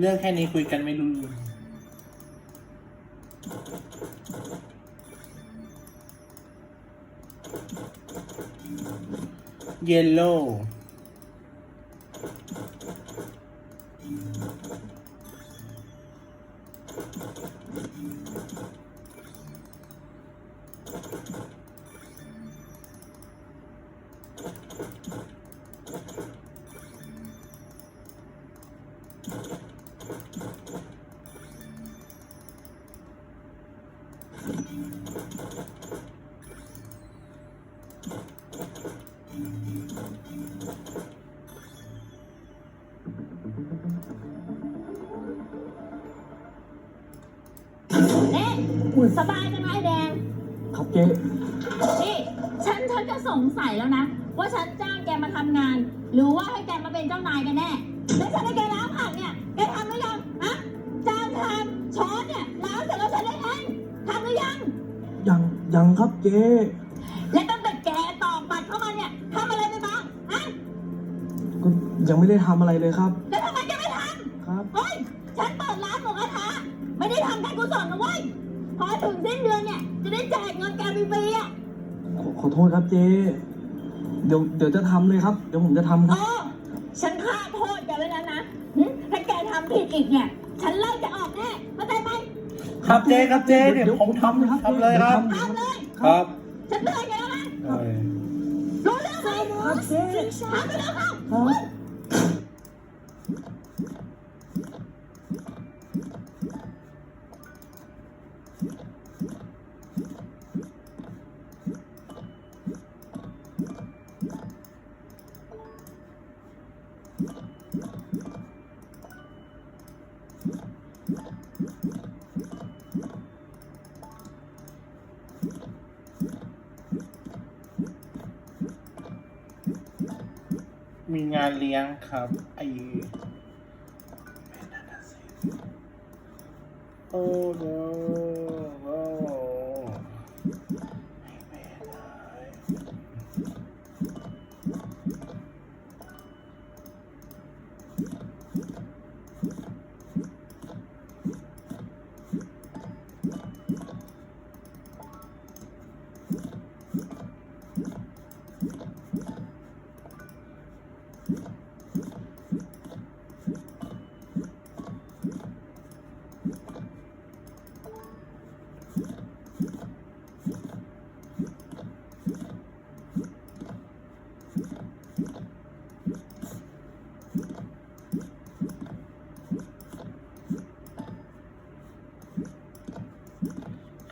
เรื่องแค่นี้คุยกันไม่รู้เรื่องเยลโล่ สบายจังไงแดง ครับเจ๊นี่ฉันฉันจะสงสัยแล้วนะ ว่าฉันจ้างแกมาทำงาน หรือว่าให้แกมาเป็นเจ้านายกันแน่แล้วฉันให้แกล้างผักเนี่ยแกทำหรือยังอะจานทำช้อนเนี่ยล้างเสร็จแล้วฉันได้เองทำหรือยัง ยังยังครับเจ๊และตั้งแต่แกตอกบัตรเข้ามาเนี่ยทำอะไรไปบ้างอะก็ยังไม่ได้ทำอะไรเลยครับ แล้วทำไมแกไม่ทครับำเฮ้ยฉันเปิดร้านหมูกระทะไม่ได้ทำการกุศลนะเว้ย พอถึงสิ้นเดือนเนี่ย จะได้แจกเงินแกฟรีๆอะขอขอโทษครับเจ๊เดี๋ยวเดี๋ยวจะทำเลยครับ เดี๋ยวผมจะทำคเอรับ อฉันฆ่าโทษแกไว้แล้วนะหึถ้าแกทำผิดอีกเนี่ย ฉันไล่จะออกแน่เข้าใจไหมครับเจ๊ครับเจ๊เดี๋ยวผมทำทำเลยครับทำเลย ครับฉันเตือนแกแล้วนะเออรู้เรื่องไหมครับเจ๊ทำไปแล้วเข้า ครับ มีงานเลี้ยงครับไอโอ้โหโอ้โห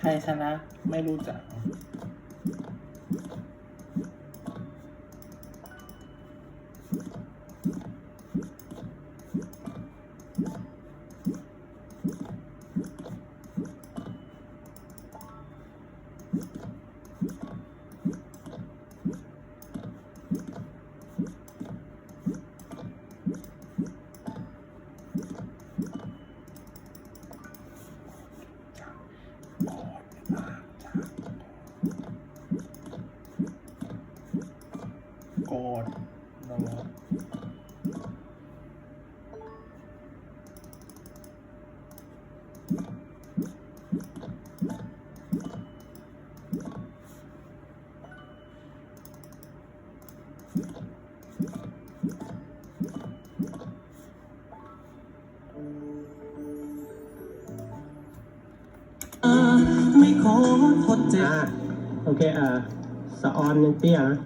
ใครชนะ ไม่รู้จัก โกรธเนอะไม่ขอทดเจ็บ อ่าโอเค อ่าสะออนยังเตี้ยนะ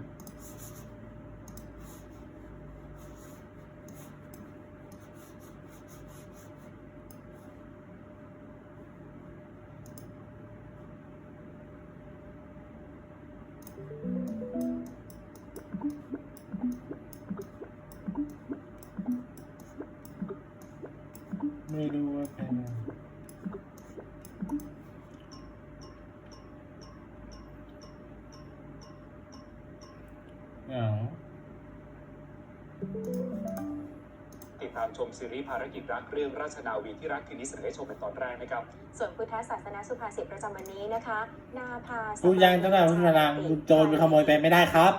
เหงา ติดตามชมซีรีส์ภารกิจรักเรื่องราชนาวีที่รักคืนนี้เสนอให้ชมเป็นตอนแรกนะครับ ส่วนพุทธศาสนาสุภาษิตประจำวันนี้นะคะ นาพาพูดยังเจ้าหน้าที่พลังโจรไปขโมยไปไม่ได้ครับ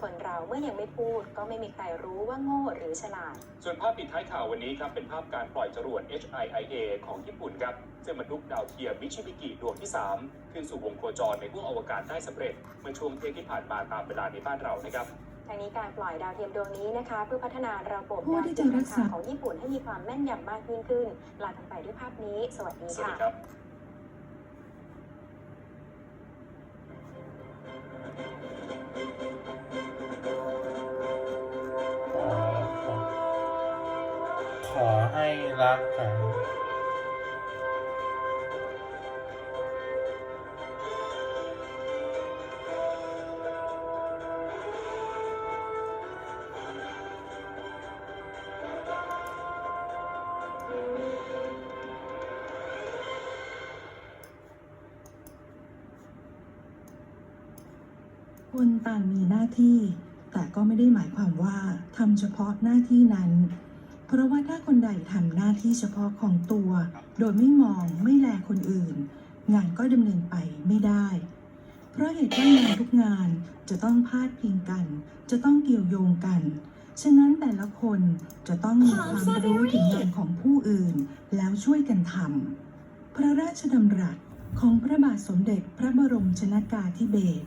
คนเราเมื่อยังไม่พูดก็ไม่มีใครรู้ว่าโง่หรือฉลาด ส่วนภาพปิดท้ายข่าววันนี้ครับเป็นภาพการปล่อยจรวด HIIA ของญี่ปุ่นครับซึ่งบรรทุกดาวเทียมมิชิบิกิดวงที่ 3 ขึ้นสู่วงโคจรในห้วงอวกาศได้สำเร็จ เมื่อช่วงเที่ยงที่ผ่านมาตามเวลาในบ้านเรานะครับ ทางนี้การปล่อยดาวเทียมดวงนี้นะคะ เพื่อพัฒนาระบบผู้ที่จะรักษาของญี่ปุ่นให้มีความแม่นยำมากยิ่งขึ้นลากันไปด้วยภาพนี้ สวัสดีสวัสค่ะดีครับขอให้รักกัน คนต่างมีหน้าที่ แต่ก็ไม่ได้หมายความว่าทำเฉพาะหน้าที่นั้น เพราะว่าถ้าคนใดทำหน้าที่เฉพาะของตัว โดยไม่มองไม่แลคนอื่น งานก็ดำเนินไปไม่ได้ เพราะเหตุว่างานทุกงานจะต้องพาดพิงกัน จะต้องเกี่ยวโยงกัน ฉะนั้นแต่ละคนจะต้องมีความรู้ถึงงานของผู้อื่น แล้วช่วยกันทำพระราชดำรัสของพระบาทสมเด็จพระบรมชนากาธิเบศร